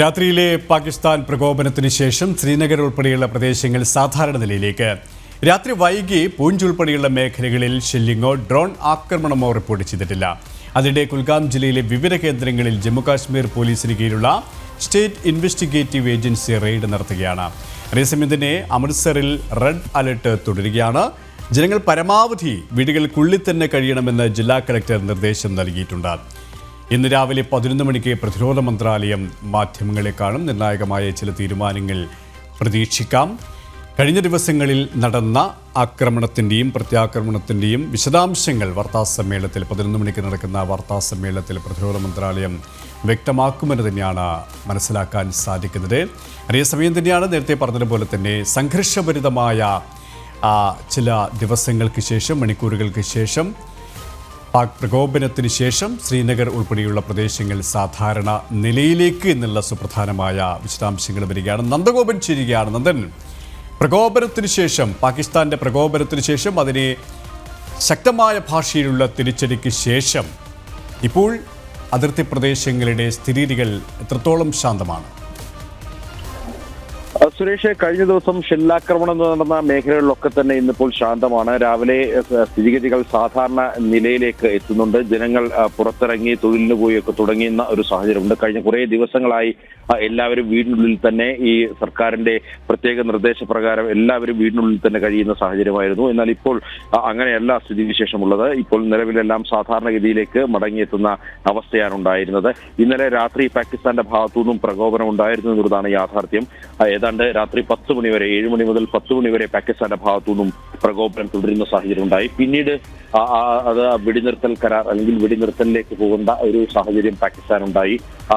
രാത്രിയിലെ പാകിസ്ഥാൻ പ്രകോപനത്തിന് ശേഷം ശ്രീനഗർ ഉൾപ്പെടെയുള്ള പ്രദേശങ്ങൾ സാധാരണ നിലയിലേക്ക്. രാത്രി വൈകി പൂഞ്ച് ഉൾപ്പെടെയുള്ള മേഖലകളിൽ ഷെല്ലിങ്ങോ ഡ്രോൺ ആക്രമണമോ റിപ്പോർട്ട് ചെയ്തിട്ടില്ല. അതിനിടെ കുൽഗാം ജില്ലയിലെ വിവിധ കേന്ദ്രങ്ങളിൽ ജമ്മുകാശ്മീർ പോലീസിന് കീഴിലുള്ള സ്റ്റേറ്റ് ഇൻവെസ്റ്റിഗേറ്റീവ് ഏജൻസി റെയ്ഡ് നടത്തുകയാണ്. അതേസമയം തന്നെ അമൃത്സറിൽ റെഡ് അലർട്ട് തുടരുകയാണ്. ജനങ്ങൾ പരമാവധി വീടുകൾക്കുള്ളിൽ തന്നെ കഴിയണമെന്ന് ജില്ലാ കളക്ടർ നിർദ്ദേശം നൽകിയിട്ടുണ്ട്. ഇന്ന് രാവിലെ പതിനൊന്ന് മണിക്ക് പ്രതിരോധ മന്ത്രാലയം മാധ്യമങ്ങളെ കാണും. നിർണായകമായ ചില തീരുമാനങ്ങൾ പ്രതീക്ഷിക്കാം. കഴിഞ്ഞ ദിവസങ്ങളിൽ നടന്ന ആക്രമണത്തിന്റെയും പ്രത്യാക്രമണത്തിന്റെയും വിശദാംശങ്ങൾ വാർത്താ സമ്മേളനത്തിൽ പതിനൊന്ന് മണിക്ക് നടക്കുന്ന വാർത്താ സമ്മേളനത്തിൽ പ്രതിരോധ മന്ത്രാലയം വ്യക്തമാക്കുമെന്ന് തന്നെയാണ് മനസ്സിലാക്കാൻ സാധിക്കുന്നത്. അതേസമയം തന്നെയാണ് നേരത്തെ പറഞ്ഞതുപോലെ തന്നെ സംഘർഷഭരിതമായ ചില ദിവസങ്ങൾക്ക് ശേഷം മണിക്കൂറുകൾക്ക് ശേഷം പാക് പ്രകോപനത്തിന് ശേഷം ശ്രീനഗർ ഉൾപ്പെടെയുള്ള പ്രദേശങ്ങൾ സാധാരണ നിലയിലേക്ക് എന്നുള്ള സുപ്രധാനമായ വിശദാംശങ്ങൾ വരികയാണ്. നന്ദഗോപൻ ചേരുകയാണ്. നന്ദൻ പ്രകോപനത്തിന് ശേഷം പാകിസ്ഥാന്റെ പ്രകോപനത്തിന് ശേഷം അതിനെ ശക്തമായ ഭാഷയിലുള്ള തിരിച്ചടിക്ക് ശേഷം ഇപ്പോൾ അതിർത്തി പ്രദേശങ്ങളുടെ സ്ഥിതിഗതികൾ എത്രത്തോളം ശാന്തമാണ്? സുരേഷ് കഴിഞ്ഞ ദിവസം ഷെല്ലാക്രമണം നടന്ന മേഖലകളിലൊക്കെ തന്നെ ഇന്നിപ്പോൾ ശാന്തമാണ്. രാവിലെ സ്ഥിതിഗതികൾ സാധാരണ നിലയിലേക്ക് എത്തുന്നുണ്ട്. ജനങ്ങൾ പുറത്തിറങ്ങി തൊഴിലിന് പോയൊക്കെ തുടങ്ങിയുന്ന ഒരു സാഹചര്യമുണ്ട്. കഴിഞ്ഞ കുറേ ദിവസങ്ങളായി എല്ലാവരും വീടിനുള്ളിൽ തന്നെ ഈ സർക്കാരിന്റെ പ്രത്യേക നിർദ്ദേശപ്രകാരം എല്ലാവരും വീടിനുള്ളിൽ തന്നെ കഴിയുന്ന സാഹചര്യമായിരുന്നു. എന്നാൽ ഇപ്പോൾ അങ്ങനെയല്ല സ്ഥിതിവിശേഷമുള്ളത്. ഇപ്പോൾ നിലവിലെല്ലാം സാധാരണഗതിയിലേക്ക് മടങ്ങിയെത്തുന്ന അവസ്ഥയാണ് ഉണ്ടായിരുന്നത്. ഇന്നലെ രാത്രി പാകിസ്ഥാന്റെ ഭാഗത്തുനിന്നും പ്രകോപനം ഉണ്ടായിരുന്നു എന്നുള്ളതാണ് യാഥാർത്ഥ്യം. ഏതാണ്ട് രാത്രി പത്ത് മണി വരെ ഏഴ് മണി മുതൽ പത്ത് മണി വരെ പാകിസ്ഥാന്റെ ഭാഗത്തുനിന്നും പ്രകോപനം തുടരുന്ന സാഹചര്യം ഉണ്ടായി. പിന്നീട് അത് വെടിനിർത്തൽ കരാർ അല്ലെങ്കിൽ വെടിനിർത്തലിലേക്ക് പോകേണ്ട ഒരു സാഹചര്യം പാകിസ്ഥാൻ ഉണ്ടായി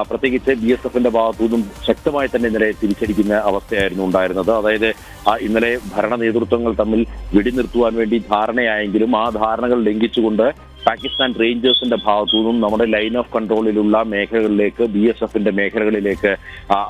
പ്രത്യേകിച്ച് ബി എസ് എഫിന്റെ ഭാഗത്തുനിന്നും ശക്തമായി തന്നെ ഇന്നലെ തിരിച്ചടിക്കുന്ന അവസ്ഥയായിരുന്നു ഉണ്ടായിരുന്നത്. അതായത് ഇന്നലെ ഭരണ നേതൃത്വങ്ങൾ തമ്മിൽ വെടിനിർത്തുവാൻ വേണ്ടി ധാരണയായെങ്കിലും ആ ധാരണകൾ ലംഘിച്ചുകൊണ്ട് പാകിസ്ഥാൻ റേഞ്ചേഴ്സിന്റെ ഭാഗത്തു നിന്നും നമ്മുടെ ലൈൻ ഓഫ് കൺട്രോളിലുള്ള മേഖലകളിലേക്ക് ബി എസ് എഫിന്റെ മേഖലകളിലേക്ക്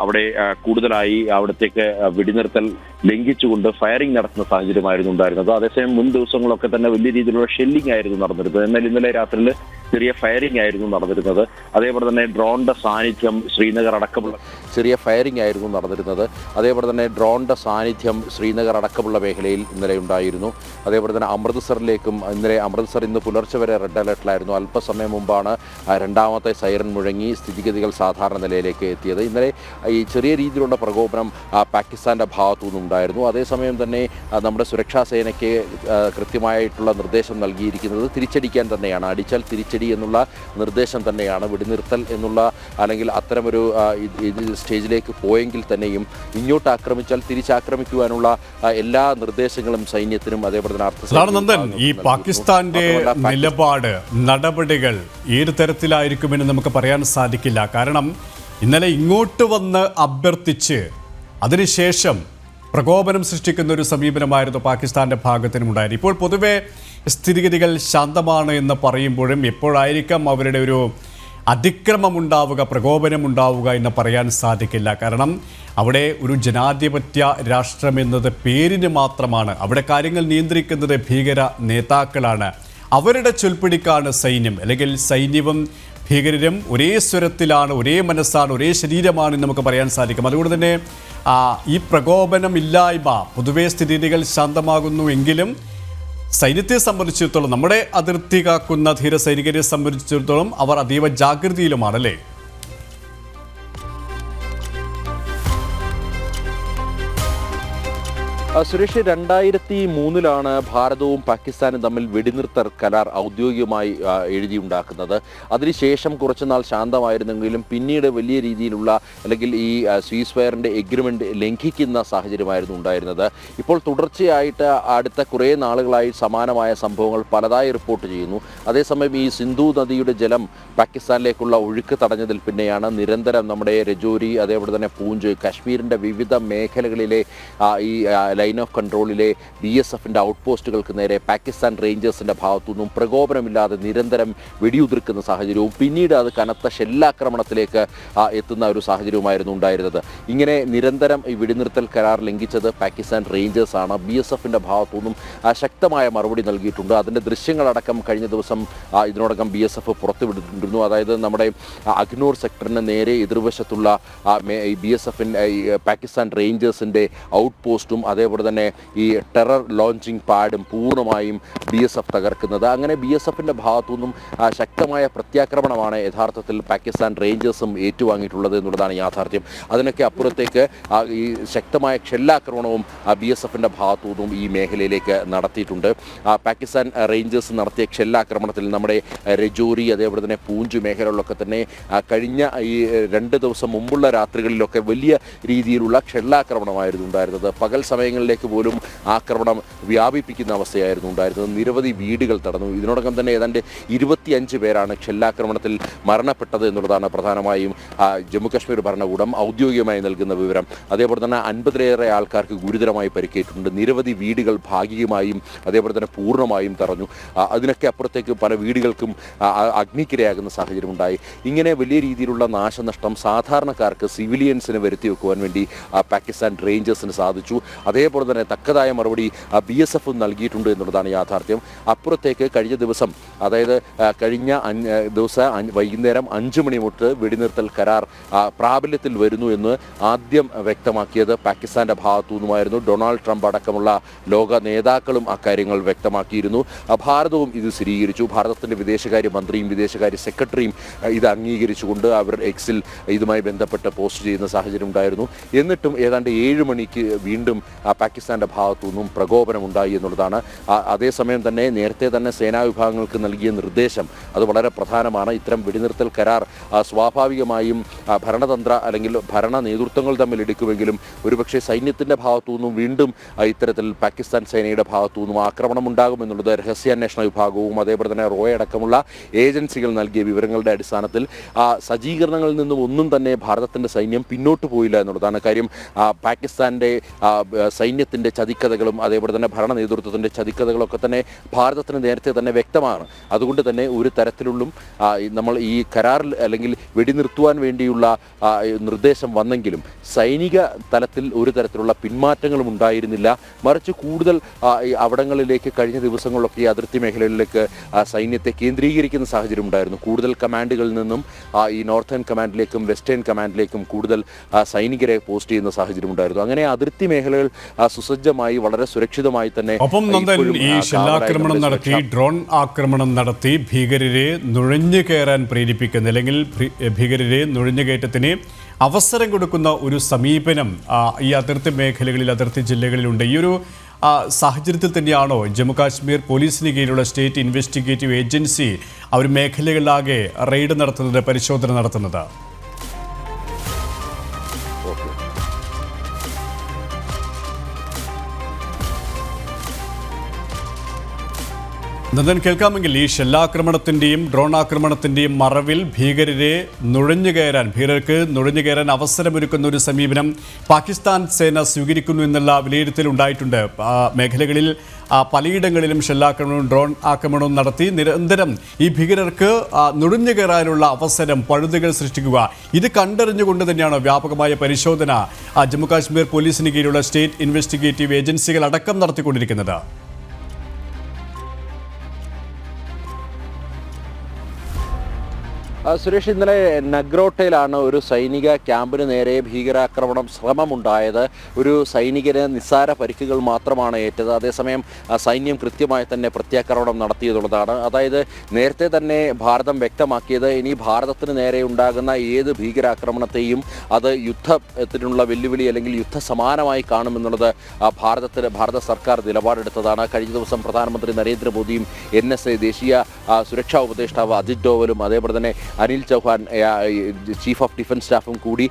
അവിടെ കൂടുതലായി അവിടത്തേക്ക് വെടിനിർത്തൽ ലംഘിച്ചുകൊണ്ട് ഫയറിംഗ് നടത്തുന്ന സാഹചര്യമായിരുന്നു ഉണ്ടായിരുന്നത്. അതേസമയം മുൻ ദിവസങ്ങളൊക്കെ തന്നെ വലിയ രീതിയിലുള്ള ഷെല്ലിംഗ് ആയിരുന്നു നടന്നിരുന്നത്. എന്നാൽ ഇന്നലെ രാത്രിയിൽ ചെറിയ ഫയറിംഗ് ആയിരുന്നു നടന്നിരുന്നത്. അതേപോലെ തന്നെ ഡ്രോണിന്റെ സാന്നിധ്യം ശ്രീനഗർ അടക്കമുള്ള ചെറിയ ഫയറിംഗ് ആയിരുന്നു നടന്നിരുന്നത്. അതേപോലെ തന്നെ ഡ്രോണിന്റെ സാന്നിധ്യം ശ്രീനഗർ അടക്കമുള്ള മേഖലയിൽ ഇന്നലെ ഉണ്ടായിരുന്നു. അതേപോലെ തന്നെ അമൃത്സറിലേക്കും ഇന്നലെ അമൃത്സർ ഇന്ന് പുലർച്ചെ വരെ റെഡ് അലർട്ടിലായിരുന്നു. അല്പസമയം മുമ്പാണ് രണ്ടാമത്തെ സൈറൻ മുഴങ്ങി സ്ഥിതിഗതികൾ സാധാരണ നിലയിലേക്ക് എത്തിയത്. ഇന്നലെ ഈ ചെറിയ രീതിയിലുള്ള പ്രകോപനം പാകിസ്ഥാന്റെ ഭാഗത്തു നിന്നുണ്ടായിരുന്നു അതേസമയം തന്നെ നമ്മുടെ സുരക്ഷാ സേനയ്ക്ക് കൃത്യമായിട്ടുള്ള നിർദ്ദേശം നൽകിയിരിക്കുന്നത് തിരിച്ചടിക്കാൻ തന്നെയാണ്. അടിച്ചാൽ തിരിച്ചടി എന്നുള്ള നിർദ്ദേശം തന്നെയാണ്. വെടിനിർത്തൽ എന്നുള്ള അല്ലെങ്കിൽ അത്തരമൊരു സ്റ്റേജിലേക്ക് പോയെങ്കിൽ തന്നെയും ഇങ്ങോട്ട് ആക്രമിച്ചാൽ തിരിച്ചാക്രമിക്കുവാനുള്ള എല്ലാ നിർദ്ദേശങ്ങളും സൈന്യത്തിനും അതേപോലെ നന്ദൻ ഈ. പാകിസ്ഥാന്റെ നിലപാട് നടപടികൾ ഏത് തരത്തിലായിരിക്കുമെന്ന് നമുക്ക് പറയാൻ സാധിക്കില്ല. കാരണം ഇന്നലെ ഇങ്ങോട്ട് വന്ന് അഭ്യർത്ഥിച്ച് അതിനുശേഷം പ്രകോപനം സൃഷ്ടിക്കുന്ന ഒരു സമീപനമായിരുന്നു പാകിസ്ഥാന്റെ ഭാഗത്തിനും ഉണ്ടായത് ഇപ്പോൾ പൊതുവെ സ്ഥിതിഗതികൾ ശാന്തമാണ് എന്ന് പറയുമ്പോഴും എപ്പോഴായിരിക്കാം അവരുടെ ഒരു അതിക്രമം ഉണ്ടാവുക പ്രകോപനം ഉണ്ടാവുക എന്ന് പറയാൻ സാധിക്കില്ല. കാരണം അവിടെ ഒരു ജനാധിപത്യ രാഷ്ട്രമെന്നത് പേരിന് മാത്രമാണ്. അവിടെ കാര്യങ്ങൾ നിയന്ത്രിക്കുന്നത് ഭീകര നേതാക്കളാണ്. അവരുടെ ചൊൽപ്പിടിക്കാണ് സൈന്യം. അല്ലെങ്കിൽ സൈന്യവും ഭീകരരും ഒരേ സ്വരത്തിലാണ് ഒരേ മനസ്സാണ് ഒരേ ശരീരമാണ് നമുക്ക് പറയാൻ സാധിക്കും. അതുകൊണ്ട് തന്നെ ഈ പ്രകോപനമില്ലായ്മ പൊതുവെ പൊതുവേ സ്ഥിതിഗതികൾ ശാന്തമാകുന്നു എങ്കിലും സൈന്യത്തെ സംബന്ധിച്ചിടത്തോളം നമ്മുടെ അതിർത്തി കാക്കുന്ന ധീര സൈനികരെ സംബന്ധിച്ചിടത്തോളം അവർ അതീവ ജാഗ്രതയിലുമാണ് അല്ലേ സുരേഷ് രണ്ടായിരത്തി മൂന്നിലാണ് ഭാരതവും പാകിസ്ഥാനും തമ്മിൽ വെടിനിർത്തൽ കരാർ ഔദ്യോഗികമായി എഴുതിയുണ്ടാക്കുന്നത്. അതിനുശേഷം കുറച്ചുനാൾ ശാന്തമായിരുന്നെങ്കിലും പിന്നീട് വലിയ രീതിയിലുള്ള അല്ലെങ്കിൽ ഈ സ്വീസ് ഫയറിന്റെ എഗ്രിമെന്റ് ലംഘിക്കുന്ന സാഹചര്യമായിരുന്നു ഉണ്ടായിരുന്നത്. ഇപ്പോൾ തുടർച്ചയായിട്ട് അടുത്ത കുറേ നാളുകളായി സമാനമായ സംഭവങ്ങൾ പലതായി റിപ്പോർട്ട് ചെയ്യുന്നു. അതേസമയം ഈ സിന്ധു നദിയുടെ ജലം പാകിസ്ഥാനിലേക്കുള്ള ഒഴുക്ക് തടഞ്ഞതിൽ പിന്നെയാണ് നിരന്തരം നമ്മുടെ രജോരി അതേപോലെ തന്നെ പൂഞ്ച് കാശ്മീരിന്റെ വിവിധ മേഖലകളിലെ ഈ ലൈൻ ഓഫ് കൺട്രോളിലെ ബി എസ് എഫിന്റെ ഔട്ട് പോസ്റ്റുകൾക്ക് നേരെ പാകിസ്ഥാൻ റേഞ്ചേഴ്സിന്റെ ഭാഗത്തുനിന്നും പ്രകോപനമില്ലാതെ നിരന്തരം വെടിയുതിർക്കുന്ന സാഹചര്യവും പിന്നീട് അത് കനത്ത ഷെല്ലാക്രമണത്തിലേക്ക് എത്തുന്ന ഒരു സാഹചര്യവുമായിരുന്നു ഉണ്ടായിരുന്നത്. ഇങ്ങനെ നിരന്തരം ഈ വെടിനിർത്തൽ കരാർ ലംഘിച്ചത് പാകിസ്ഥാൻ റേഞ്ചേഴ്സാണ് ബി എസ് എഫിന്റെ ഭാഗത്തുനിന്നും ശക്തമായ മറുപടി നൽകിയിട്ടുണ്ട്. അതിന്റെ ദൃശ്യങ്ങളടക്കം കഴിഞ്ഞ ദിവസം ഇതിനോടകം ബി എസ് എഫ് പുറത്തുവിട്ടിരുന്നു. അതായത് നമ്മുടെ അഗ്നൂർ സെക്ടറിന് നേരെ എതിർവശത്തുള്ള ബി എസ് എഫിന്റെ പാകിസ്ഥാൻ റേഞ്ചേഴ്സിന്റെ ഔട്ട് പോസ്റ്റും അതേപോലെ തന്നെ ഈ ടെറർ ലോഞ്ചിങ് പാഡും പൂർണമായും ബി എസ് എഫ് തകർക്കുന്നത്. അങ്ങനെ ബി എസ് എഫിന്റെ ഭാഗത്തുനിന്നും ശക്തമായ പ്രത്യാക്രമണമാണ് യഥാർത്ഥത്തിൽ പാകിസ്ഥാൻ റേഞ്ചേഴ്സും ഏറ്റുവാങ്ങിയിട്ടുള്ളത് എന്നുള്ളതാണ് യാഥാർത്ഥ്യം. അതിനൊക്കെ അപ്പുറത്തേക്ക് ഈ ശക്തമായ ക്ഷെല്ലാക്രമണവും ബി എസ് എഫിന്റെ ഭാഗത്തുനിന്നും ഈ മേഖലയിലേക്ക് നടത്തിയിട്ടുണ്ട്. പാകിസ്ഥാൻ റേഞ്ചേഴ്സ് നടത്തിയ ക്ഷെല്ലാക്രമണത്തിൽ നമ്മുടെ രജോറി അതേപോലെ തന്നെ പൂഞ്ച് മേഖലകളിലൊക്കെ തന്നെ കഴിഞ്ഞ ഈ രണ്ട് ദിവസം മുമ്പുള്ള രാത്രികളിലൊക്കെ വലിയ രീതിയിലുള്ള ക്ഷെല്ലാക്രമണമായിരുന്നു ഉണ്ടായിരുന്നത്. പകൽ സമയങ്ങളിലേക്ക് പോലും ആക്രമണം വ്യാപിപ്പിക്കുന്ന അവസ്ഥയായിരുന്നു ഉണ്ടായിരുന്നത്. നിരവധി വീടുകൾ തടഞ്ഞു. ഇതിനോടകം തന്നെ ഏതാണ്ട് ഇരുപത്തിയഞ്ച് പേരാണ് ഷെല്ലാക്രമണത്തിൽ മരണപ്പെട്ടത് എന്നുള്ളതാണ് പ്രധാനമായും ജമ്മുകശ്മീർ ജമ്മു കാശ്മീർ ഭരണകൂടം ഔദ്യോഗികമായി നൽകുന്ന വിവരം. അതേപോലെ തന്നെ അൻപതിലേറെ ആൾക്കാർക്ക് ഗുരുതരമായി പരിക്കേറ്റിട്ടുണ്ട്. നിരവധി വീടുകൾ ഭാഗികമായും അതേപോലെ തന്നെ പൂർണമായും തറഞ്ഞു അതിനൊക്കെ അപ്പുറത്തേക്ക് പല വീടുകൾക്കും അഗ്നിക്കിരയാകുന്ന സാഹചര്യം ഉണ്ടായി. ഇങ്ങനെ വലിയ രീതിയിലുള്ള നാശനഷ്ടം സാധാരണക്കാർക്ക് സിവിലിയൻസിന് വരുത്തി വെക്കുവാൻ വേണ്ടി പാകിസ്ഥാൻ റേഞ്ചേഴ്സിന് സാധിച്ചു. അതേപോലെ തന്നെ തക്കതായ മറുപടി ബി എസ് എഫ് നൽകിയിട്ടുണ്ട് എന്നുള്ളതാണ് യാഥാർത്ഥ്യം. അപ്പുറത്തേക്ക് കഴിഞ്ഞ ദിവസം അതായത് കഴിഞ്ഞ ദിവസം വൈകുന്നേരം അഞ്ച് മണി തൊട്ട് വെടിനിർത്തൽ കരാർ പ്രാബല്യത്തിൽ വരുന്നു എന്ന് ആദ്യം വ്യക്തമാക്കിയത് പാകിസ്ഥാന്റെ ഭാഗത്തു നിന്നുമായിരുന്നു ഡൊണാൾഡ് ട്രംപ് അടക്കമുള്ള ലോക നേതാക്കളും അക്കാര്യങ്ങൾ വ്യക്തമാക്കിയിരുന്നു. ഭാരതവും ഇത് സ്ഥിരീകരിച്ചു. ഭാരതത്തിന്റെ വിദേശകാര്യ മന്ത്രിയും വിദേശകാര്യ സെക്രട്ടറിയും ഇത് അംഗീകരിച്ചുകൊണ്ട് അവർ എക്സിൽ ഇതുമായി ബന്ധപ്പെട്ട് പോസ്റ്റ് ചെയ്യുന്ന സാഹചര്യം ഉണ്ടായിരുന്നു. എന്നിട്ടും ഏതാണ്ട് ഏഴ് മണിക്ക് വീണ്ടും ആ, പാകിസ്ഥാന്റെ ഭാഗത്തു നിന്നും പ്രകോപനം എന്നുള്ളതാണ്. അതേസമയം തന്നെ നേരത്തെ തന്നെ സേനാ വിഭാഗങ്ങൾക്ക് നൽകിയ നിർദ്ദേശം അത് വളരെ പ്രധാനമാണ്. ഇത്തരം വെടിനിർത്തൽ കരാർ സ്വാഭാവികമായും ഭരണതന്ത്ര അല്ലെങ്കിൽ ഭരണ നേതൃത്വങ്ങൾ തമ്മിൽ എടുക്കുമെങ്കിലും ഒരുപക്ഷെ സൈന്യത്തിന്റെ ഭാഗത്തു നിന്നും വീണ്ടും ഇത്തരത്തിൽ പാകിസ്ഥാൻ സേനയുടെ ഭാഗത്തു നിന്നും ആക്രമണം ഉണ്ടാകുമെന്നുള്ളത് രഹസ്യാന്വേഷണ വിഭാഗവും അതേപോലെ തന്നെ റോയ അടക്കമുള്ള ഏജൻസികൾ നൽകിയ വിവരങ്ങളുടെ അടിസ്ഥാനത്തിൽ സജ്ജീകരണങ്ങളിൽ നിന്നും ഒന്നും തന്നെ ഭാരതത്തിന്റെ സൈന്യം പിന്നോട്ട് പോയില്ല എന്നുള്ളതാണ് കാര്യം. പാകിസ്ഥാന്റെ സൈന്യത്തിന്റെ ചതിക്കഥകളും അതേപോലെ തന്നെ ഭരണ നേതൃത്വത്തിന്റെ ചതിക്കഥകളൊക്കെ തന്നെ ഭാരതത്തിന് നേരത്തെ തന്നെ വ്യക്തമാണ്. അതുകൊണ്ട് തന്നെ ഒരു തരത്തിലുള്ളും നമ്മൾ ഈ കരാറിൽ അല്ലെങ്കിൽ വെടിനിർത്തുവാൻ വേണ്ടിയുള്ള നിർദ്ദേശം വന്നെങ്കിലും സൈനിക തലത്തിൽ ഒരു തരത്തിലുള്ള പിന്മാറ്റങ്ങളും ഉണ്ടായിരുന്നില്ല. മറിച്ച് കൂടുതൽ അവിടങ്ങളിലേക്ക് കഴിഞ്ഞ ദിവസങ്ങളിലൊക്കെ അതിർത്തി മേഖലകളിലേക്ക് സൈന്യത്തെ കേന്ദ്രീകരിക്കുന്ന സാഹചര്യം ഉണ്ടായിരുന്നു. കൂടുതൽ കമാൻഡുകളിൽ നിന്നും ഈ നോർത്തേൺ കമാൻഡിലേക്കും വെസ്റ്റേൺ കമാൻഡിലേക്കും കൂടുതൽ സൈനികരെ പോസ്റ്റ് ചെയ്യുന്ന സാഹചര്യം ഉണ്ടായിരുന്നു. അങ്ങനെ അതിർത്തി മേഖലകൾ സുസജ്ജമായി വളരെ സുരക്ഷിതമായി തന്നെ ഒപ്പം നന്ദൻ ഈ ഷെല്ലാക്രമണം നടത്തി ഡ്രോൺ ആക്രമണം നടത്തി ഭീകരരെ നുഴഞ്ഞു കയറാൻ പ്രേരിപ്പിക്കുന്ന അല്ലെങ്കിൽ ഭീകരരെ ഭീകരരെ നുഴഞ്ഞുകയറ്റത്തിന് അവസരം കൊടുക്കുന്ന ഒരു സമീപനം ഈ അതിർത്തി മേഖലകളിൽ അതിർത്തി ജില്ലകളിലുണ്ട്. ഈ ഒരു സാഹചര്യത്തിൽ തന്നെയാണോ ജമ്മു കാശ്മീർ പോലീസിന് കീഴിലുള്ള സ്റ്റേറ്റ് ഇൻവെസ്റ്റിഗേറ്റീവ് ഏജൻസി അവർ മേഖലകളിലാകെ റെയ്ഡ് നടത്തുന്നത് പരിശോധന നടത്തുന്നത്? നന്ദൻ കേൾക്കാമെങ്കിൽ ഈ ഷെല്ലാക്രമണത്തിന്റെയും ഡ്രോൺ ആക്രമണത്തിന്റെയും മറവിൽ ഭീകരരെ നുഴഞ്ഞു കയറാൻ ഭീകരർക്ക് നുഴഞ്ഞു കയറാൻ അവസരമൊരുക്കുന്ന ഒരു സമീപനം പാകിസ്ഥാൻ സേന സ്വീകരിക്കുന്നു എന്നുള്ള വിലയിരുത്തൽ ഉണ്ടായിട്ടുണ്ട്. മേഖലകളിൽ പലയിടങ്ങളിലും ഷെല്ലാക്രമണവും ഡ്രോൺ ആക്രമണവും നടത്തി നിരന്തരം ഈ ഭീകരർക്ക് നുഴഞ്ഞുകയറാനുള്ള നുഴഞ്ഞു കയറാനുള്ള അവസരം പഴുതുകൾ സൃഷ്ടിക്കുക. ഇത് കണ്ടറിഞ്ഞുകൊണ്ട് തന്നെയാണ് വ്യാപകമായ പരിശോധന ജമ്മുകാശ്മീർ പോലീസിന് കീഴിലുള്ള സ്റ്റേറ്റ് ഇൻവെസ്റ്റിഗേറ്റീവ് ഏജൻസികൾ അടക്കം നടത്തിക്കൊണ്ടിരിക്കുന്നത്. സുരേഷ് ഇന്നലെ നഗ്രോട്ടയിലാണ് ഒരു സൈനിക ക്യാമ്പിന് നേരെ ഭീകരാക്രമണം ശ്രമമുണ്ടായത്. ഒരു സൈനികന് നിസ്സാര പരിക്കുകൾ മാത്രമാണ് ഏറ്റത്. അതേസമയം സൈന്യം കൃത്യമായി തന്നെ പ്രത്യാക്രമണം നടത്തിയതുള്ളതാണ്. അതായത് നേരത്തെ തന്നെ ഭാരതം വ്യക്തമാക്കിയത് ഇനി ഭാരതത്തിന് നേരെ ഉണ്ടാകുന്ന ഏത് ഭീകരാക്രമണത്തെയും അത് യുദ്ധത്തിനുള്ള വെല്ലുവിളി അല്ലെങ്കിൽ യുദ്ധസമാനമായി കാണുമെന്നുള്ളത് ഭാരതത്തിന് ഭാരത സർക്കാർ നിലപാടെടുത്തതാണ്. കഴിഞ്ഞ ദിവസം പ്രധാനമന്ത്രി നരേന്ദ്രമോദിയും എൻ എസ് ദേശീയ സുരക്ഷാ ഉപദേഷ്ടാവ് അജിത് ഡോവലും അതേപോലെ തന്നെ Anil Chauhan chief of defence സ്റ്റാഫും കൂടി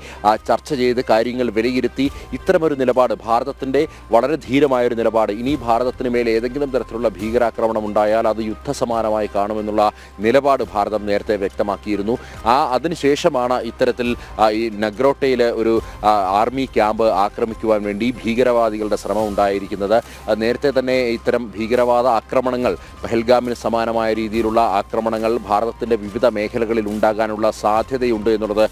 ചർച്ച ചെയ്ത് കാര്യങ്ങൾ വിലയിരുത്തി ഇത്തരമൊരു നിലപാട് ഭാരതത്തിന്റെ വളരെ ധീരമായൊരു നിലപാട് ഇനി ഭാരതത്തിന് മേലെ ഏതെങ്കിലും തരത്തിലുള്ള ഭീകരാക്രമണം ഉണ്ടായാൽ അത് യുദ്ധസമാനമായി കാണുമെന്നുള്ള നിലപാട് ഭാരതം നേരത്തെ വ്യക്തമാക്കിയിരുന്നു. ആ അതിനുശേഷമാണ് ഇത്തരത്തിൽ ഈ നഗ്രോട്ടയിലെ ഒരു ആർമി ക്യാമ്പ് ആക്രമിക്കുവാൻ വേണ്ടി ഭീകരവാദികളുടെ ശ്രമം ഉണ്ടായിരിക്കുന്നത്. നേരത്തെ തന്നെ ഇത്തരം ഭീകരവാദ ആക്രമണങ്ങൾ പെഹൽഗാമിന് സമാനമായ രീതിയിലുള്ള ആക്രമണങ്ങൾ ഭാരതത്തിന്റെ വിവിധ മേഖലകളിൽ ഉണ്ടാകാനുള്ള സാധ്യതയുണ്ട് എന്നുള്ളത്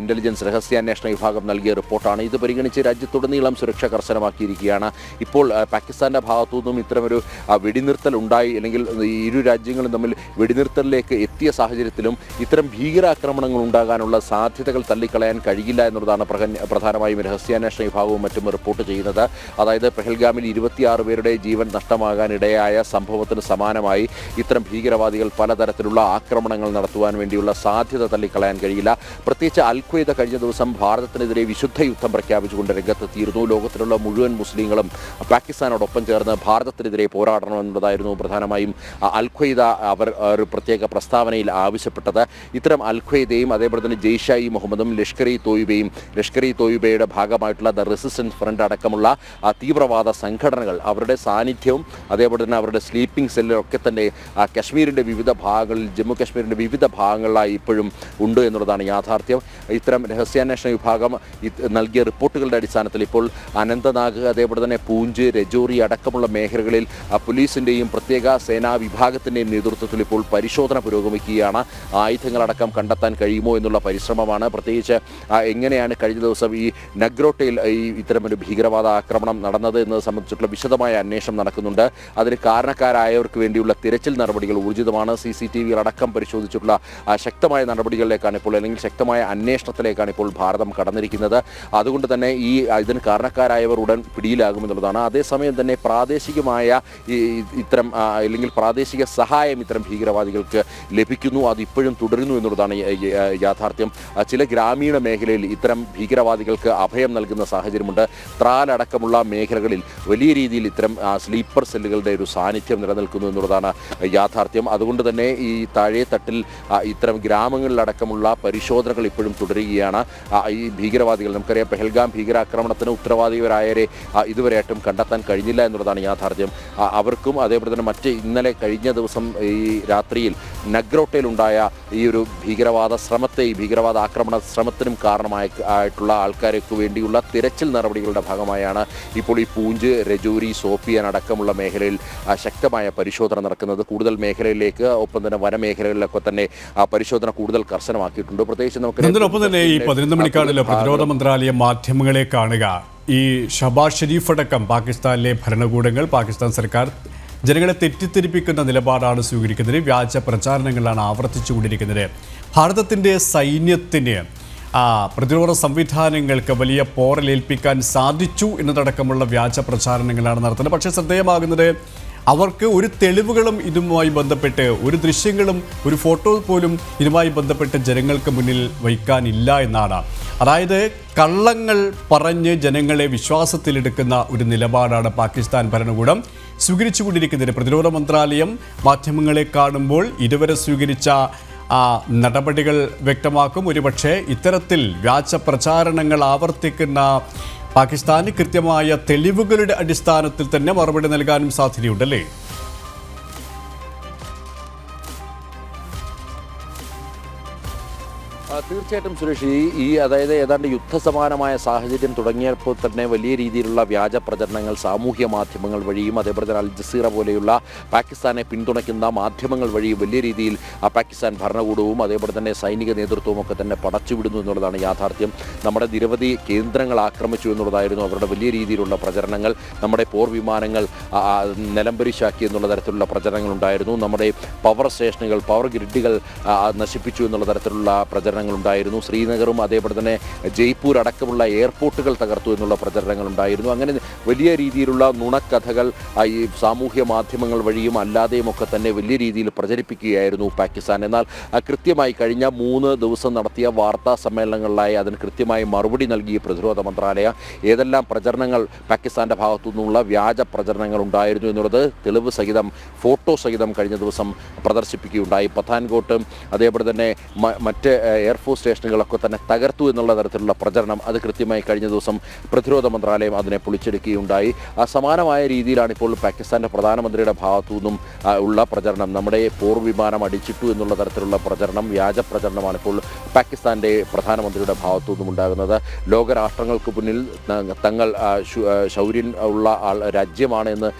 ഇന്റലിജൻസ് രഹസ്യാന്വേഷണ വിഭാഗം നൽകിയ റിപ്പോർട്ടാണ്. ഇത് പരിഗണിച്ച് രാജ്യത്തുടനീളം സുരക്ഷ കർശനമാക്കിയിരിക്കുകയാണ്. ഇപ്പോൾ പാകിസ്ഥാന്റെ ഭാഗത്തു നിന്നും ഇത്തരമൊരു വെടിനിർത്തൽ ഉണ്ടായി അല്ലെങ്കിൽ ഇരു രാജ്യങ്ങളും തമ്മിൽ വെടിനിർത്തലിലേക്ക് എത്തിയ സാഹചര്യത്തിലും ഇത്തരം ഭീകരാക്രമണങ്ങൾ ഉണ്ടാകാനുള്ള സാധ്യതകൾ തള്ളിക്കളയാൻ കഴിയില്ല എന്നുള്ളതാണ് പ്രധാനമായും രഹസ്യാന്വേഷണ വിഭാഗവും മറ്റും റിപ്പോർട്ട് ചെയ്യുന്നത്. അതായത് പെഹൽഗാമിൽ ഇരുപത്തിയാറ് പേരുടെ ജീവൻ നഷ്ടമാകാനിടയായ സംഭവത്തിന് സമാനമായി ഇത്തരം ഭീകരവാദികൾ പലതരത്തിലുള്ള ആക്രമണങ്ങൾ നടത്തുവാൻ വേണ്ടിയുള്ള സാധ്യത തള്ളിക്കളയാൻ കഴിയില്ല. പ്രത്യേകിച്ച് അൽഖ്വയ്ദ കഴിഞ്ഞ ദിവസം ഭാരതത്തിനെതിരെ വിശുദ്ധ യുദ്ധം പ്രഖ്യാപിച്ചുകൊണ്ട് രംഗത്തെത്തിയിരുന്നു. ലോകത്തിലുള്ള മുഴുവൻ മുസ്ലിങ്ങളും പാകിസ്ഥാനോടൊപ്പം ചേർന്ന് ഭാരതത്തിനെതിരെ പോരാടണമെന്നുള്ളതായിരുന്നു പ്രധാനമായും അൽഖ്വയ്ദ അവർ ഒരു പ്രത്യേക പ്രസ്താവനയിൽ ആവശ്യപ്പെട്ടത്. ഇത്തരം അൽഖ്വയ്ദയും അതേപോലെ തന്നെ ജെയ്ഷ ഇ മുഹമ്മദും ലഷ്കർ ഇ തോയ്ബയും ലഷ്കർ ഇ തോയ്ബയുടെ ഭാഗമായിട്ടുള്ള ദ റെസിസ്റ്റൻസ് ഫ്രണ്ട് അടക്കമുള്ള തീവ്രവാദ സംഘടനകൾ അവരുടെ സാന്നിധ്യവും അതേപോലെ തന്നെ അവരുടെ സ്ലീപ്പിംഗ് സെല്ലൊക്കെ തന്നെ കശ്മീരിന്റെ വിവിധ ഭാഗങ്ങളിൽ ജമ്മു കശ്മീരിന്റെ വിവിധ ഭാഗങ്ങളിലായി ഇപ്പോഴും ഉണ്ട് എന്നുള്ളതാണ് യാഥാർത്ഥ്യം. ഇത്തരം രഹസ്യാന്വേഷണ വിഭാഗം നൽകിയ റിപ്പോർട്ടുകളുടെ അടിസ്ഥാനത്തിൽ ഇപ്പോൾ അനന്തനാഗ് അതേപോലെ തന്നെ പൂഞ്ച് രജോറി അടക്കമുള്ള മേഖലകളിൽ പോലീസിന്റെയും പ്രത്യേക സേനാ വിഭാഗത്തിന്റെയും നേതൃത്വത്തിൽ ഇപ്പോൾ പരിശോധന പുരോഗമിക്കുകയാണ്. ആയുധങ്ങളടക്കം കണ്ടെത്താൻ കഴിയുമോ എന്നുള്ള പരിശ്രമമാണ്. പ്രത്യേകിച്ച് എങ്ങനെയാണ് കഴിഞ്ഞ ദിവസം ഈ നഗ്രോട്ടയിൽ ഈ ഇത്തരമൊരു ഭീകരവാദ ആക്രമണം നടന്നത് എന്നത് സംബന്ധിച്ചിട്ടുള്ള വിശദമായ അന്വേഷണം നടക്കുന്നുണ്ട്. അതിന് കാരണക്കാരായവർക്ക് വേണ്ടിയുള്ള തിരച്ചിൽ നടപടികൾ ഊർജിതമാണ്. സി സി ടി വികൾ അടക്കം പരിശോധിച്ചിട്ടുള്ള ശക്തമായ നടപടികളിലേക്കാണ് ഇപ്പോൾ അല്ലെങ്കിൽ ശക്തമായ അന്വേഷണത്തിലേക്കാണ് ഇപ്പോൾ ഭാരതം കടന്നിരിക്കുന്നത്. അതുകൊണ്ട് തന്നെ ഈ ഇതിന് കാരണക്കാരായവർ ഉടൻ പിടിയിലാകുമെന്നുള്ളതാണ്. അതേസമയം തന്നെ പ്രാദേശികമായ ഇത്തരം അല്ലെങ്കിൽ പ്രാദേശിക സഹായം ഇത്തരം ഭീകരവാദികൾക്ക് ലഭിക്കുന്നു. അത് ഇപ്പോഴും തുടരുന്നു എന്നുള്ളതാണ് യാഥാർത്ഥ്യം. ചില ഗ്രാമീണ മേഖലയിൽ ഇത്തരം ഭീകരവാദികൾക്ക് അഭയം നൽകുന്ന സാഹചര്യമുണ്ട്. ത്രാലടക്കമുള്ള മേഖലകളിൽ വലിയ രീതിയിൽ ഇത്തരം സ്ലീപ്പർ സെല്ലുകളുടെ ഒരു സാന്നിധ്യം നിലനിൽക്കുന്നു എന്നുള്ളതാണ് യാഥാർത്ഥ്യം. അതുകൊണ്ട് തന്നെ ഈ താഴെ തട്ടിൽ ഇത്തരം ഗ്രാമങ്ങളിലടക്കമുള്ള പരിശോധനകൾ ഇപ്പോഴും തുടരുകയാണ്. ഈ ഭീകരവാദികൾ നമുക്കറിയാം പെഹൽഗാം ഭീകരാക്രമണത്തിന് ഉത്തരവാദികളായവരെ ആ, ഇതുവരെയായിട്ടും കണ്ടെത്താൻ കഴിഞ്ഞില്ല എന്നുള്ളതാണ് യാഥാർത്ഥ്യം. അവർക്കും അതേപോലെ തന്നെ മറ്റ് ഇന്നലെ കഴിഞ്ഞ ദിവസം ഈ രാത്രിയിൽ നഗ്രോട്ടയിലുണ്ടായ ഈ ഒരു ഭീകരവാദ ശ്രമത്തെ ഈ ഭീകരവാദ ആക്രമണ ശ്രമത്തിനും കാരണമായ ആയിട്ടുള്ള ആൾക്കാർക്ക് വേണ്ടിയുള്ള തിരച്ചിൽ നടപടികളുടെ ഭാഗമായാണ് ഇപ്പോൾ ഈ പൂഞ്ച് രജൂരി സോപ്പിയൻ അടക്കമുള്ള മേഖലയിൽ ശക്തമായ പരിശോധന നടക്കുന്നത്. കൂടുതൽ മേഖലയിലേക്ക് ഒപ്പം തന്നെ വനമേഖലകളിലൊക്കെ തന്നെ ആ പരിശോധന കൂടുതൽ കർശനമാക്കിയിട്ടുണ്ട്. പ്രത്യേകിച്ച് നമുക്ക് ഇതിനൊപ്പം തന്നെ ഈ പതിനൊന്ന് മണിക്കാണല്ലോ പ്രതിരോധ മന്ത്രാലയ മാധ്യമങ്ങളെ കാണുക. ഈ ഷബാസ് ഷെരീഫ് അടക്കം പാകിസ്ഥാനിലെ ഭരണകൂടങ്ങൾ പാകിസ്ഥാൻ സർക്കാർ ജനങ്ങളെ തെറ്റിദ്ധരിപ്പിക്കുന്ന നിലപാടാണ് സ്വീകരിക്കുന്നത്. വ്യാജ പ്രചാരണങ്ങളാണ് ആവർത്തിച്ചുകൊണ്ടിരിക്കുന്നത്. ഭാരതത്തിന്റെ സൈന്യത്തിന് പ്രതിരോധ സംവിധാനങ്ങൾക്ക് വലിയ പോറലേൽപ്പിക്കാൻ സാധിച്ചു എന്നതടക്കമുള്ള വ്യാജ പ്രചാരണങ്ങളാണ് നടത്തുന്നത്. പക്ഷേ ശ്രദ്ധേയമാകുന്നത് അവർക്ക് ഒരു തെളിവുകളും ഇതുമായി ബന്ധപ്പെട്ട് ഒരു ദൃശ്യങ്ങളും ഒരു ഫോട്ടോ പോലും ഇതുമായി ബന്ധപ്പെട്ട് ജനങ്ങൾക്ക് മുന്നിൽ വയ്ക്കാനില്ല എന്നാണ്. അതായത് കള്ളങ്ങൾ പറഞ്ഞ് ജനങ്ങളെ വിശ്വാസത്തിലെടുക്കുന്ന ഒരു നിലപാടാണ് പാകിസ്ഥാൻ ഭരണകൂടം. സ്വീകരിച്ചുകൊണ്ടിരിക്കുന്നത് പ്രതിരോധ മന്ത്രാലയം മാധ്യമങ്ങളെ കാണുമ്പോൾ ഇതുവരെ സ്വീകരിച്ച നടപടികൾ വ്യക്തമാക്കും. ഒരുപക്ഷെ ഇത്തരത്തിൽ വ്യാജ പ്രചാരണങ്ങൾ ആവർത്തിക്കുന്ന പാകിസ്ഥാന് കൃത്യമായ തെളിവുകളുടെ അടിസ്ഥാനത്തിൽ തന്നെ മറുപടി നൽകാനും സാധ്യതയുണ്ടല്ലേ? തീർച്ചയായിട്ടും സുരേഷ് ഈ ഈ അതായത് ഏതാണ്ട് യുദ്ധസമാനമായ സാഹചര്യം തുടങ്ങിയപ്പോൾ തന്നെ വലിയ രീതിയിലുള്ള വ്യാജ പ്രചരണങ്ങൾ സാമൂഹ്യ മാധ്യമങ്ങൾ വഴിയും അതേപോലെ തന്നെ അൽ ജസീറ പോലെയുള്ള പാകിസ്ഥാനെ പിന്തുണയ്ക്കുന്ന മാധ്യമങ്ങൾ വഴി വലിയ രീതിയിൽ ആ പാകിസ്ഥാൻ ഭരണകൂടവും അതേപോലെ തന്നെ സൈനിക നേതൃത്വവും ഒക്കെ തന്നെ പടച്ചുവിടുന്നു എന്നുള്ളതാണ് യാഥാർത്ഥ്യം. നമ്മുടെ നിരവധി കേന്ദ്രങ്ങൾ ആക്രമിച്ചു എന്നുള്ളതായിരുന്നു അവരുടെ വലിയ രീതിയിലുള്ള പ്രചരണങ്ങൾ. നമ്മുടെ പോർ വിമാനങ്ങൾ നിലംപരിശാക്കി എന്നുള്ള തരത്തിലുള്ള പ്രചരണങ്ങൾ ഉണ്ടായിരുന്നു. നമ്മുടെ പവർ സ്റ്റേഷനുകൾ പവർ ഗ്രിഡുകൾ നശിപ്പിച്ചു എന്നുള്ള തരത്തിലുള്ള പ്രചരണങ്ങൾ പ്രചരണങ്ങളുണ്ടായിരുന്നു. ശ്രീനഗറും അതേപോലെ തന്നെ ജയ്പൂർ അടക്കമുള്ള എയർപോർട്ടുകൾ തകർത്തു എന്നുള്ള പ്രചരണങ്ങളുണ്ടായിരുന്നു. അങ്ങനെ വലിയ രീതിയിലുള്ള നുണക്കഥകൾ ഈ സാമൂഹ്യ മാധ്യമങ്ങൾ വഴിയും അല്ലാതെയും ഒക്കെ തന്നെ വലിയ രീതിയിൽ പ്രചരിപ്പിക്കുകയായിരുന്നു പാകിസ്ഥാൻ. എന്നാൽ കൃത്യമായി കഴിഞ്ഞ മൂന്ന് ദിവസം നടത്തിയ വാർത്താ സമ്മേളനങ്ങളിലായി അതിന് കൃത്യമായി മറുപടി നൽകിയ പ്രതിരോധ മന്ത്രാലയ. ഏതെല്ലാം പ്രചരണങ്ങൾ പാകിസ്ഥാന്റെ ഭാഗത്തു നിന്നുള്ള വ്യാജ പ്രചരണങ്ങൾ ഉണ്ടായിരുന്നു എന്നുള്ളത് തെളിവ് സഹിതം ഫോട്ടോ സഹിതം കഴിഞ്ഞ ദിവസം പ്രദർശിപ്പിക്കുകയുണ്ടായി. പത്താൻകോട്ടും അതേപോലെ തന്നെ മറ്റ് എയർഫോഴ്സ് സ്റ്റേഷനുകളൊക്കെ തന്നെ തകർത്തു എന്നുള്ള തരത്തിലുള്ള പ്രചരണം അത് കൃത്യമായി കഴിഞ്ഞ ദിവസം പ്രതിരോധ മന്ത്രാലയം അതിനെ പൊളിച്ചെടുക്കുകയുണ്ടായി. സമാനമായ രീതിയിലാണ് ഇപ്പോൾ പാകിസ്ഥാന്റെ പ്രധാനമന്ത്രിയുടെ ഭാഗത്തു നിന്നും ഉള്ള പ്രചരണം. നമ്മുടെ പോർ വിമാനം അടിച്ചിട്ടു എന്നുള്ള തരത്തിലുള്ള പ്രചരണം വ്യാജ പ്രചരണമാണ് ഇപ്പോൾ പാകിസ്ഥാന്റെ പ്രധാനമന്ത്രിയുടെ ഭാഗത്തു നിന്നും ഉണ്ടാകുന്നത്. ലോകരാഷ്ട്രങ്ങൾക്ക് മുന്നിൽ തങ്ങൾ ശൗര്യൻ ഉള്ള രാജ്യമാണ് എന്ന്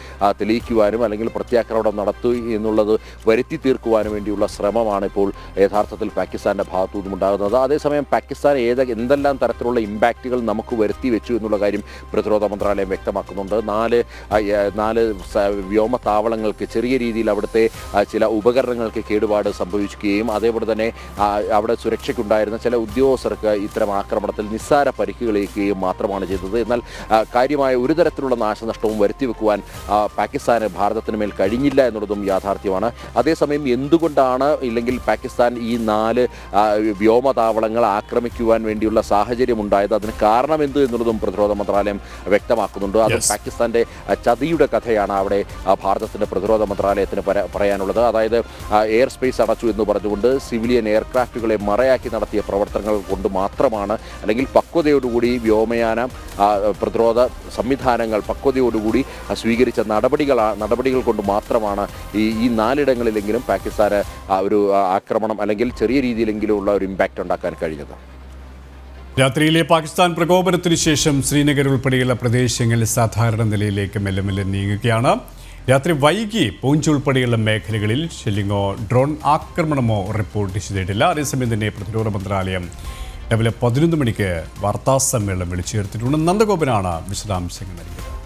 തെളിയിക്കുവാനും അല്ലെങ്കിൽ പ്രത്യാക്രമണം നടത്തു എന്നുള്ളത് വരുത്തി തീർക്കുവാനും വേണ്ടിയുള്ള ശ്രമമാണ് ഇപ്പോൾ യഥാർത്ഥത്തിൽ പാകിസ്ഥാന്റെ ഭാഗത്തു നിന്നും ഉണ്ടാകുന്നത്. അതേസമയം പാകിസ്ഥാൻ ഏത് എന്തെല്ലാം തരത്തിലുള്ള ഇമ്പാക്റ്റുകൾ നമുക്ക് വരുത്തി വെച്ചു എന്നുള്ള കാര്യം പ്രതിരോധ മന്ത്രാലയം വ്യക്തമാക്കുന്നുണ്ട്. നാല് നാല് സ- വ്യോമ താവളങ്ങൾക്ക് ചെറിയ രീതിയിൽ അവിടുത്തെ ചില ഉപകരണങ്ങൾക്ക് കേടുപാട് സംഭവിക്കുകയും അതേപോലെ തന്നെ അവിടെ സുരക്ഷയ്ക്കുണ്ടായിരുന്ന ചില ഉദ്യോഗസ്ഥർക്ക് ഇത്തരം ആക്രമണത്തിൽ നിസ്സാര പരിക്കുകളേക്കുകയും മാത്രമാണ് ചെയ്തത്. എന്നാൽ കാര്യമായ ഒരു തരത്തിലുള്ള നാശനഷ്ടവും വരുത്തിവെക്കുവാൻ പാകിസ്ഥാന് ഭാരതത്തിന് മേൽ കഴിഞ്ഞില്ല എന്നുള്ളതും യാഥാർത്ഥ്യമാണ്. അതേസമയം എന്തുകൊണ്ടാണ് ഇല്ലെങ്കിൽ പാകിസ്ഥാൻ ഈ നാല് വ്യോമതാവളങ്ങൾ ആക്രമിക്കുവാൻ വേണ്ടിയുള്ള സാഹചര്യം ഉണ്ടായത് അതിന് കാരണം എന്ത് എന്നുള്ളതും പ്രതിരോധ മന്ത്രാലയം വ്യക്തമാക്കുന്നുണ്ട്. അത്. പാകിസ്ഥാന്റെ ചതിയുടെ കഥയാണ് അവിടെ ഭാരതത്തിന്റെ പ്രതിരോധ മന്ത്രാലയത്തിന് പറയാനുള്ളത്. അതായത് എയർ സ്പേസ് അടച്ചു എന്ന് പറഞ്ഞുകൊണ്ട് സിവിലിയൻ എയർക്രാഫ്റ്റുകളെ മറയാക്കി നടത്തിയ പ്രവർത്തനങ്ങൾ കൊണ്ട് മാത്രമാണ് അല്ലെങ്കിൽ പക്വതയോടുകൂടി വ്യോമയാന പ്രതിരോധ സംവിധാനങ്ങൾ പക്വതയോടുകൂടി സ്വീകരിച്ച നടപടികൾ നടപടികൾ കൊണ്ട് മാത്രമാണ് ഈ ഈ നാലിടങ്ങളിലെങ്കിലും പാകിസ്ഥാന് ഒരു ആക്രമണം അല്ലെങ്കിൽ ചെറിയ രീതിയിലെങ്കിലും ഉള്ള ഒരു ഇമ്പാക്റ്റ് ഉണ്ടാക്കാൻ കഴിഞ്ഞത്. രാത്രിയിലെ പാകിസ്ഥാൻ പ്രകോപനത്തിന് ശേഷം ശ്രീനഗർ ഉൾപ്പെടെയുള്ള പ്രദേശങ്ങൾ സാധാരണ നിലയിലേക്ക് മെല്ലെ മെല്ലെ നീങ്ങുകയാണ്. രാത്രി വൈകി പൂഞ്ച് ഉൾപ്പെടെയുള്ള മേഖലകളിൽ ഷെല്ലിങ്ങോ ഡ്രോൺ ആക്രമണമോ റിപ്പോർട്ട് ചെയ്തിട്ടില്ല. അതേസമയം തന്നെ പ്രതിരോധ മന്ത്രാലയം രാവിലെ പതിനൊന്ന് മണിക്ക് വാർത്താ സമ്മേളനം വിളിച്ചു ചേർത്തിട്ടുണ്ട്. നന്ദഗോപനാണ് വിശദാംശങ്ങൾ നൽകിയത്.